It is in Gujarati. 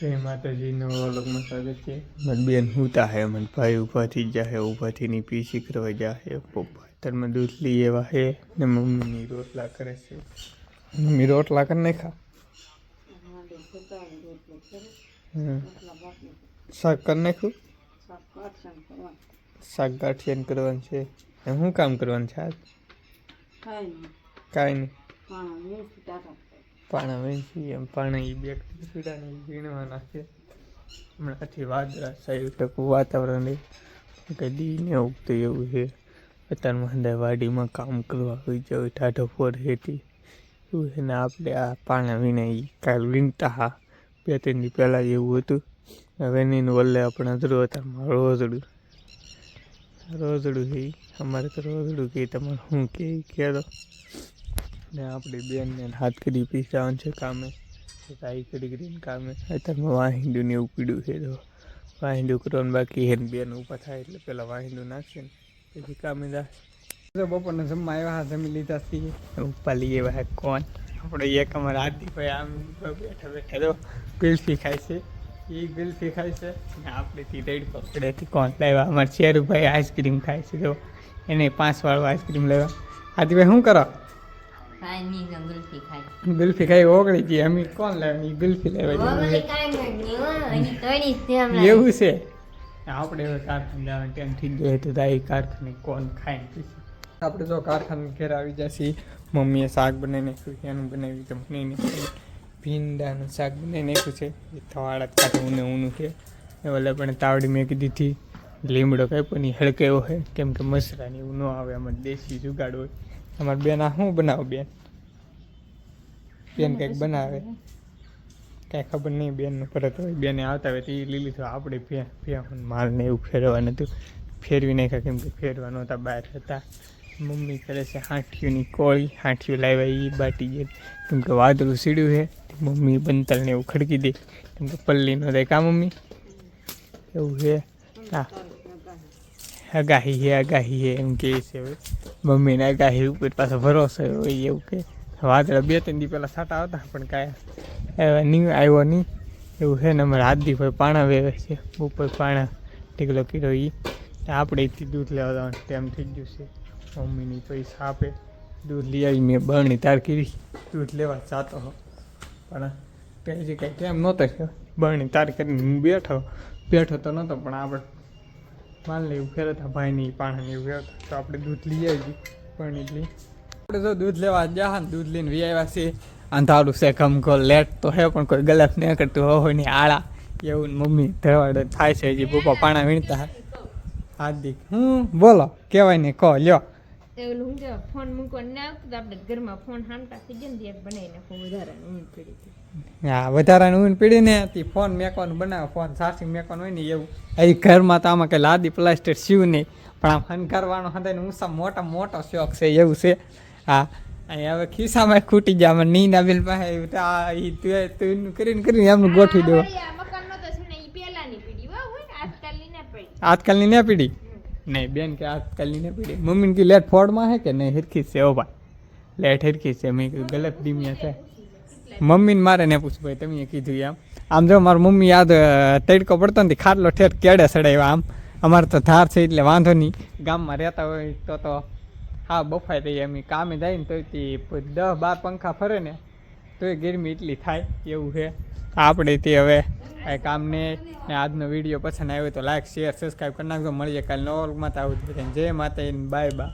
જય માતાજીનો વ્લોગમાં સ્વાગત છે. મન બેન હુતા હે મને ભાઈ ઊભાથી જાહે ઊભાથી ની પીસી કરવા જાહે પપ્પા અત્યારમાં દૂધ લઈ એવા હે ને મમ્મીની રોટલા કરે છે. મમ્મી રોટલા કરી નાખા. શાક કરી નાખ્યું શાક ગાંઠિયાને કરવાનું છે. એ શું કામ કરવાનું છે આજ? કાંઈ નહીં. પાણા વેચી એમ, પાણા એ બે પીડાને વીણવાના છે. હમણાંથી વાદળા સાહેબ ટકું વાતાવરણ કંઈ દીને ઉગતું એવું છે. અત્યારમાં અંદર વાડીમાં કામ કરવા હોય જવું ટાઢો ફોર હેતી એવું છે ને આપણે આ પાણા વીણે એ કાલ વીણતા હા. બે ત્રણ દી પહેલાં એવું હતું. હવે નહીં વલ્લે આપણે અધરું અત્યારમાં રોજડું. રોજડું છે. અમારે તો રોજડું કે તમારે શું કે કહેતો ને આપણી બેનને હાથ કરી પીસાવાનું છે કામે. તાઈ કરી કરીને કામે. અત્યારમાં વાહિંડું ને એવું પીડ્યું છે તો વાહિંદું કરવાનું બાકી હેન બેન ઊભા થાય એટલે પેલા વાહિંડું નાખશે ને પછી કામે જાય બપોરને જમવા આવ્યા હા જમી લીધા છીએ. ઉપા લઈએ ભાઈ કોણ? આપણે એક અમારા હાર્દિકભાઈ આમ બેઠા બેઠા તો ગુલ્ફી ખાય છે. એ ગુલ્ફી ખાય છે ને આપણે તી રેડ પકડેથી કોણ લાવ્યા? અમારા શેરુભાઈ આઈસ્ક્રીમ ખાય છે તો એને પાંચ વાળું આઈસ્ક્રીમ લેવા હાર્દિકભાઈ શું કરો? ગુલ્ફી ખાય. ખાઈ ઓગળી ગઈ. અમે કોણ લાવી? ગુલ્ફી લેવા. એવું છે? આપણે હવે કારખાને ટાઈમ થઈ ગયો તો તાઈ કારખાને કોણ પીશે આપણે જો કારખાને ઘેર આવી જશે મમ્મીએ શાક બનાવી નાખ્યું છે એનું બનાવી તો મને નાખ્યું ભીંડાનું શાક બનાવી નાખ્યું છે. એ થવાડા કાઢે ઊને ઊનું છે. એ ઓલે પણ તાવડી મેં કીધી હતી. લીમડો કાંઈ પણ એ હળકે એવો હોય. કેમ કે મસરાની એવું ન આવે આમાં દેશી જુગાડ હોય. અમારે બેન આ શું બનાવો બેન? બેન કંઈક બનાવે. કાંઈ ખબર નહીં બેનનું પરત હોય. બેને આવતા હોય તો એ લીલી તો આપણે ફે માલને એવું ફેરવવાનું હતું ફેરવી નાખ્યા કેમ કે ફેરવા નહોતા બહાર હતા. મમ્મી કરે છે હાંઠીઓની કોળી. હાંઠીઓ લાવ્યા એ બાટી ગઈ કેમ કે વાદળું સીડ્યું છે. મમ્મી બંતલને એવું ખડકી દે. કેમ કે પલ્લી ન થાય. કા મમ્મી? એવું છે. હા. આગાહી હે આગાહી હે એમ કહે છે હવે. મમ્મીને આગાહી ઉપર પાછો ભરોસો હોય એવું કે વાદળા બે, ત્રણ દી પહેલાં સાટા આવતા પણ કાંઈ નહીં આવ્યો નહીં એવું છે ને અમારે હાથ ભાઈ પાણા વેવે છે. ઉપર પાણા ઢીકલો કીધો એ આપણે દૂધ લેવા જવાનું, તેમ થઈ ગયું છે. મમ્મીની પૈસા આપે. દૂધ લઈ આવી, મેં બરણી તાર કરી. દૂધ લેવા જતો હો પણ તે હજી કંઈ ટાઈમ નહોતો બરણી તાર કરીને હું બેઠો. બેઠો તો નહોતો, પણ આપણે માલ ને એવું ફેરતા ભાઈની પાણાની એવું ફેરતા તો આપણે દૂધ લઈ આવી પણ લઈ આપણે જો દૂધ લેવા જા ને, દૂધ લઈને વી આવ્યા છીએ. અંધારું છે ગમકો લેટ તો હે, પણ કોઈ ગલત નહીં કરતું હોય ને આળા. એવું મમ્મી ધવાડે થાય છે, હજી પપ્પા પાણા વીણતા. હાર્દિક હું બોલો, કહેવાય ને કહો, લ્યો. એવું હું કે ફોન મૂકવાનું ના આવતું તો આપણે ઘરમાં ફોન હાંટા થઈ જાય ને ત્યાં બનાવી નાખો વધારાનું ઊંઘ પીડી હતી હા વધારાનું ઊન પીડી ને તે ફોન મેકવાનું બનાવે ફોન સાસી મેકવાનું હોય ને એવું. એ ઘરમાં તો આમાં કે લાદી પ્લાસ્ટર સીવ નહીં પણ આમ ફન કરવાનો હતા ને ઊંચા મોટા મોટો શોખ છે એવું છે. હા અહીં હવે ખિસ્સામાં ખૂટી જાય આમાં નીના બિલ પાસે તો આ ઈ તું તું કરીને કરીને એમનું ગોઠવી દેવું ને ને ના આજકાલની ને પીડી નહીં, બેન કે આજકાલની ને પીડી. મમ્મીને કી લેટ ફોડમાં હે કે નહીં? હિરખી છે ઓ ભાઈ. લેટ હિરખી છે. મેં કીધું, ગલત દીમિયા છે. મમ્મીને મારે ને પૂછ ભાઈ, તમે કીધું એમ. આમ જો મારી મમ્મી યાદ તડકો પડતો ને ખાટલો ઠેર કેડે સડાવ્યા આમ. અમારે તો ધાર છે એટલે વાંધો નહીં. ગામમાં રહેતા હોય તો તો હા, બફાઈ રહી એમ. કામે જાય ને તે દસ બાર પંખા ફરે ને, તોય ગરમી એટલી થાય, એવું છે. આપણે તે હવે કાંઈ કામ ને આજનો વીડિયો પસંદ આવ્યો તો લાઈક શેર સબસ્ક્રાઈબ કરી નાખજો. મળીએ કાલે નવલમાં તો આવું. જય માતા બાય બા